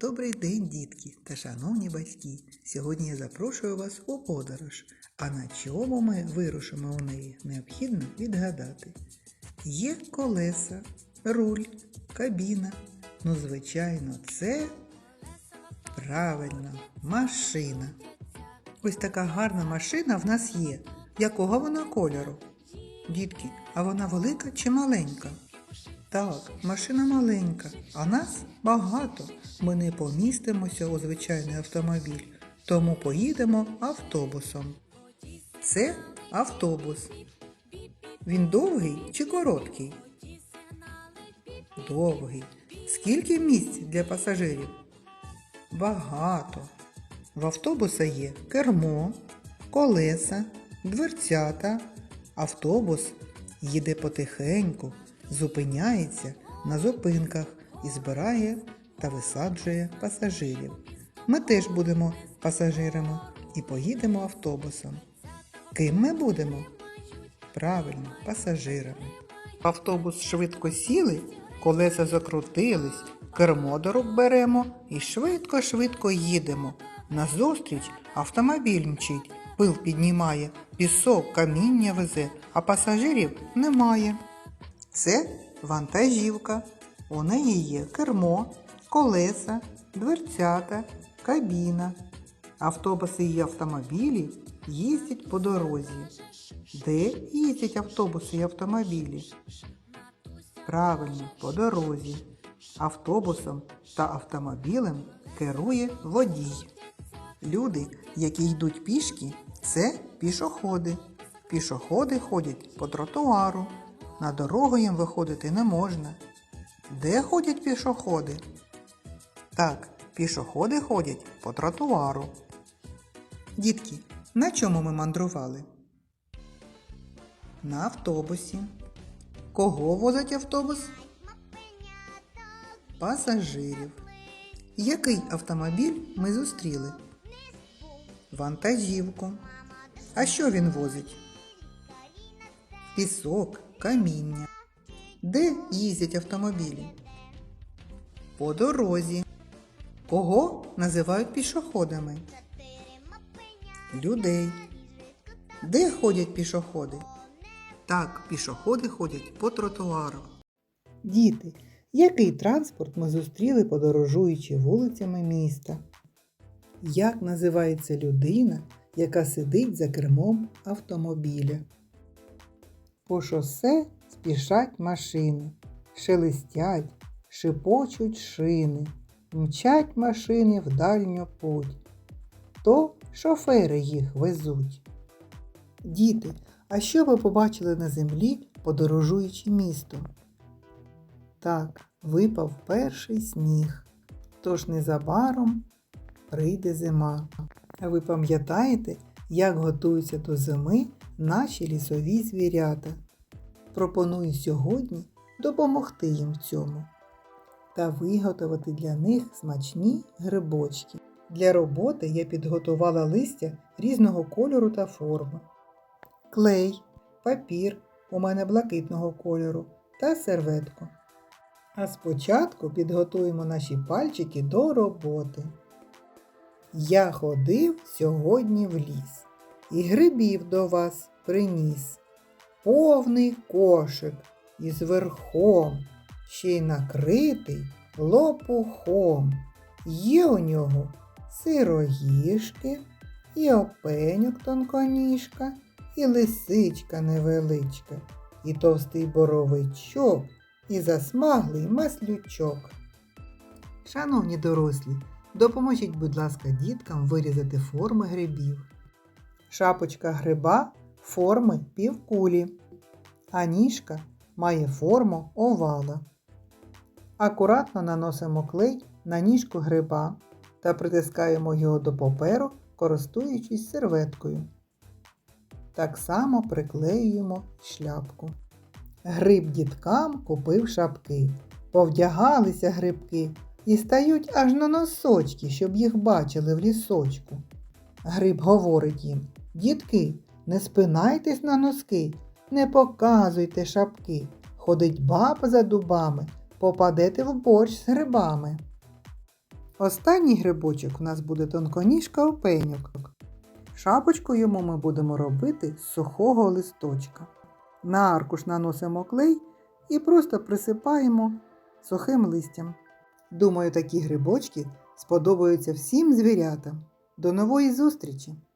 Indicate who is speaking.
Speaker 1: Добрий день, дітки та шановні батьки! Сьогодні я запрошую вас у подорож. А на чому ми вирушимо у неї, необхідно відгадати. Є колеса, руль, кабіна. Ну, звичайно, це правильно, машина. Ось така гарна машина в нас є. Якого вона кольору? Дітки, а вона велика чи маленька? Так, машина маленька, а нас багато. Ми не помістимося у звичайний автомобіль, тому поїдемо автобусом. Це автобус. Він довгий чи короткий? Довгий. Скільки місць для пасажирів? Багато. В автобуса є кермо, колеса, дверцята. Автобус їде потихеньку, зупиняється на зупинках і збирає та висаджує пасажирів. Ми теж будемо пасажирами і поїдемо автобусом. Ким ми будемо? Правильно, пасажирами. Автобус швидко сіли, колеса закрутились, кермо до беремо і швидко-швидко їдемо. Назустріч автомобіль мчить, пил піднімає, пісок, каміння везе, а пасажирів немає. Це вантажівка. У неї є кермо, колеса, дверцята, кабіна. Автобуси і автомобілі їздять по дорозі. Де їздять автобуси і автомобілі? Правильно, по дорозі. Автобусом та автомобілем керує водій. Люди, які йдуть пішки, це пішоходи. Пішоходи ходять по тротуару. На дорогу їм виходити не можна. Де ходять пішоходи? Так, пішоходи ходять по тротуару. Дітки, на чому ми мандрували? На автобусі. Кого возить автобус? Пасажирів. Який автомобіль ми зустріли? Вантажівку. А що він возить? Пісок, каміння. Де їздять автомобілі? По дорозі. Кого називають пішоходами? Людей. Де ходять пішоходи? Так, пішоходи ходять по тротуару. Діти, який транспорт ми зустріли, подорожуючи вулицями міста? Як називається людина, яка сидить за кермом автомобіля? По шосе спішать машини, шелестять, шипочуть шини, мчать машини в дальню путь. То шофери їх везуть. Діти, а що ви побачили на землі, подорожуючи містом? Так, випав перший сніг, тож незабаром прийде зима. А ви пам'ятаєте, як готуються до зими наші лісові звірята? Пропоную сьогодні допомогти їм в цьому та виготовити для них смачні грибочки. Для роботи я підготувала листя різного кольору та форми, клей, папір у мене блакитного кольору та серветку. А спочатку підготуємо наші пальчики до роботи. Я ходив сьогодні в ліс і грибів до вас приніс. Повний кошик із верхом, ще й накритий лопухом. Є у нього сироїшки, і опеньок тонконіжка, і лисичка невеличка, і товстий боровичок, і засмаглий маслючок. Шановні дорослі, допоможіть, будь ласка, діткам вирізати форми грибів. Шапочка гриба форми півкулі, а ніжка має форму овала. Акуратно наносимо клей на ніжку гриба та притискаємо його до паперу, користуючись серветкою. Так само приклеюємо шляпку. Гриб діткам купив шапки. Повдягалися грибки і стають аж на носочки, щоб їх бачили в лісочку. Гриб говорить їм: Дітки, не спинайтесь на носки, не показуйте шапки. Ходить баба за дубами, попадете в борщ з грибами. Останній грибочок у нас буде тонконіжка опеньок. Шапочку йому ми будемо робити з сухого листочка. На аркуш наносимо клей і просто присипаємо сухим листям. Думаю, такі грибочки сподобаються всім звірятам. До нової зустрічі!